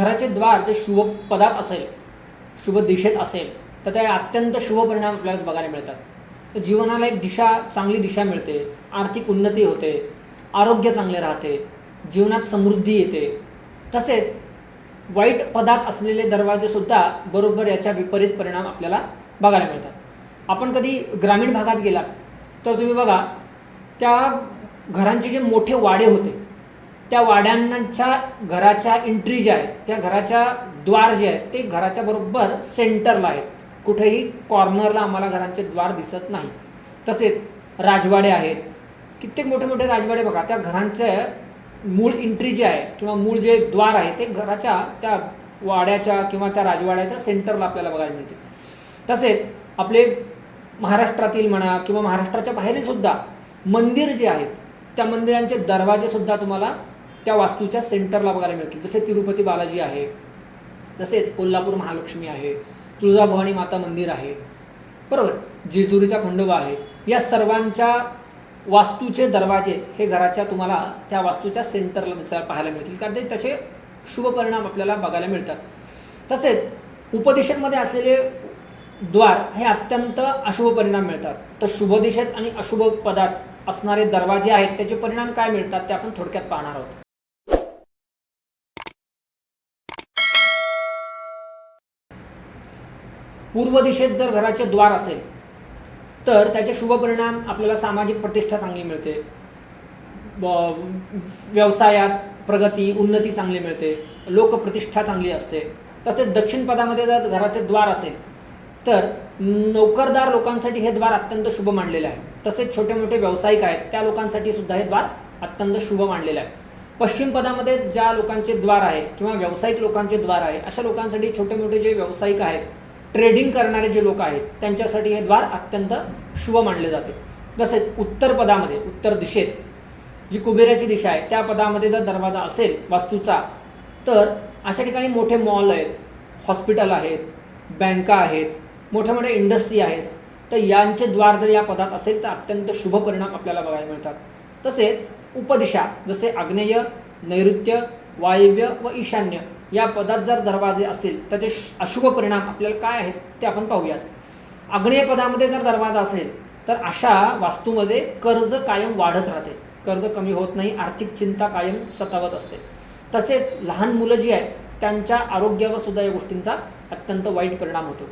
घराचे द्वार जे शुभ पदात असेल शुभ दिशेत असेल तर ते अत्यंत शुभ परिणाम आपल्याला बघायला मिळतात. तर जीवनाला एक दिशा चांगली दिशा मिळते आर्थिक उन्नती होते आरोग्य चांगले राहते जीवनात समृद्धी येते. तसेच वाईट पदात असलेले दरवाजेसुद्धा बरोबर याच्या विपरीत परिणाम आपल्याला बघायला मिळतात. आपण कधी ग्रामीण भागात गेलात तर तुम्ही बघा त्या घरांचे जे मोठे वाडे होते त्या वाड्यांच्या घराच्या एंट्री ज्या आहेत त्या घराच्या द्वार जे आहेत ते घराच्या बरोबर सेंटरला आहेत. कुठेही कॉर्नरला आम्हाला घरांचे द्वार दिसत नाही. तसेच राजवाडे आहेत. कित्येक मोठे मोठे राजवाडे बघा त्या घरांचे मूळ एंट्री जे आहे किंवा मूळ जे द्वार आहे ते घराच्या त्या वाड्याच्या किंवा त्या राजवाड्याच्या सेंटरला आपल्याला बघायला मिळते. तसेच आपले महाराष्ट्रातील म्हणा किंवा महाराष्ट्राच्या बाहेरील सुद्धा मंदिर जे आहेत त्या मंदिरांचे दरवाजे सुद्धा तुम्हाला त्या वास्तूच्या सेंटरला बघायला मिळतील. जसे तिरुपती बालाजी आहे तसेच कोल्हापूर महालक्ष्मी आहे तुळजाभवानी माता मंदिर आहे बरोबर? जेजुरीचा खंडोबा आहे. या सर्वांच्या वास्तूचे दरवाजे हे घराच्या तुम्हाला त्या वास्तूच्या सेंटरला दिसायला पाहायला मिळतील. कारण ते त्याचे शुभ परिणाम आपल्याला बघायला मिळतात. तसेच उपदिशेमध्ये असलेले द्वार हे अत्यंत अशुभ परिणाम मिळतात. तर शुभ दिशेत आणि अशुभ पदात असणारे दरवाजे आहेत त्याचे परिणाम काय मिळतात ते आपण थोडक्यात पाहणार आहोत. पूर्व दिशेत जर घराचे द्वार असेल तर त्याचे शुभ परिणाम आपल्याला सामाजिक प्रतिष्ठा चांगली मिळते. ब- व्यवसायात प्रगती उन्नती चांगली मिळते. लोकप्रतिष्ठा चांगली असते. तसेच दक्षिण पदामध्ये जर घराचे द्वार असेल तर नोकरदार लोकांसाठी हे द्वार अत्यंत शुभ मानलेलं आहे. तसेच छोटे मोठे व्यावसायिक आहेत त्या लोकांसाठी सुद्धा हे द्वार अत्यंत शुभ मानलेलं आहे. पश्चिम पदामध्ये ज्या लोकांचे द्वार आहे किंवा व्यावसायिक लोकांचे द्वार आहे अशा लोकांसाठी छोटे मोठे जे व्यावसायिक आहेत ट्रेडिंग करणारे जे लोक आहेत त्यांच्यासाठी हे द्वार अत्यंत शुभ मानले जाते. तसेच उत्तर पदामध्ये उत्तर दिशेत जी कुबेराची दिशा आहे त्या पदामध्ये जर दरवाजा असेल वास्तूचा तर अशा ठिकाणी मोठे मॉल आहेत हॉस्पिटल आहेत बँका आहेत मोठ्या मोठ्या इंडस्ट्री आहेत तर यांचे द्वार जर या पदात असेल तर अत्यंत शुभ परिणाम आपल्याला बघायला मिळतात. तसेच उपदिशा जसे आग्नेय नैऋत्य वायव्य व ईशान्य या पदात जर दरवाजे असेल त्याचे श- अशुभ परिणाम आपल्याला काय आहेत ते आपण पाहूयात. आग्नेय पदामध्ये जर दरवाजा असेल तर अशा वास्तूमध्ये कर्ज कायम वाढत राहते. कर्ज कमी होत नाही आर्थिक चिंता कायम सतावत असते. तसेच लहान मुलं जी आहेत त्यांच्या आरोग्यावर सुद्धा या गोष्टींचा अत्यंत वाईट परिणाम होतो.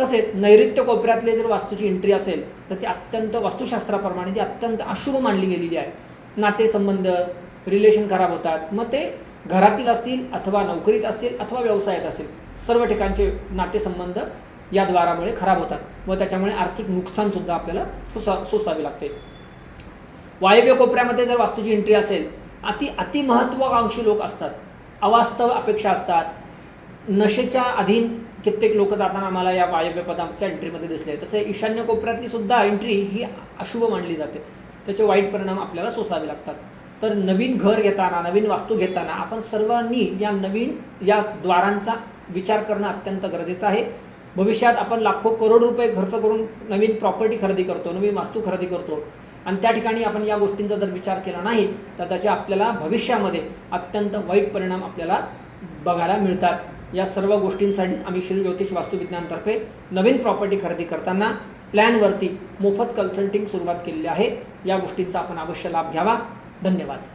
तसेच नैऋत्य कोपऱ्यातले जर वास्तूची एंट्री असेल तर ती अत्यंत वास्तुशास्त्राप्रमाणे ती अत्यंत अशुभ मानली गेलेली आहे. नातेसंबंध रिलेशन खराब होतात मग ते घरातील असतील अथवा नोकरीत असेल अथवा व्यवसायात असेल सर्व ठिकाणचे नातेसंबंध या द्वारामुळे खराब होतात. व त्याच्यामुळे आर्थिक नुकसानसुद्धा आपल्याला सोसा सोसावे लागते. वायव्य कोपऱ्यामध्ये जर वास्तूची एंट्री असेल अति अतिमहत्वाकांक्षी लोक असतात. अवास्तव अपेक्षा असतात. नशेच्या अधीन कित्येक लोक जाताना आम्हाला या वायव्य पदाच्या एंट्रीमध्ये दिसले. तसे ईशान्य कोपऱ्यातली सुद्धा एंट्री ही अशुभ मानली जाते. त्याचे वाईट परिणाम आपल्याला सोसावे लागतात. तर नवीन घर घेताना नवीन वास्तू घेताना आपण सर्वांनी या नवीन या द्वारांचा विचार करणं अत्यंत गरजेचं आहे. भविष्यात आपण लाखो करोड रुपये खर्च करून नवीन प्रॉपर्टी खरेदी करतो नवीन वास्तू खरेदी करतो. आणि त्या ठिकाणी आपण या गोष्टींचा जर विचार केला नाही तर त्याचे आपल्याला भविष्यामध्ये अत्यंत वाईट परिणाम आपल्याला बघायला मिळतात. या सर्व गोष्टींसाठी आम्ही श्री ज्योतिष वास्तुविज्ञानतर्फे नवीन प्रॉपर्टी खरेदी करताना प्लॅनवरती मोफत कन्सल्टिंग सुरुवात केलेली आहे. या गोष्टींचा आपण अवश्य लाभ घ्यावा. धन्यवाद.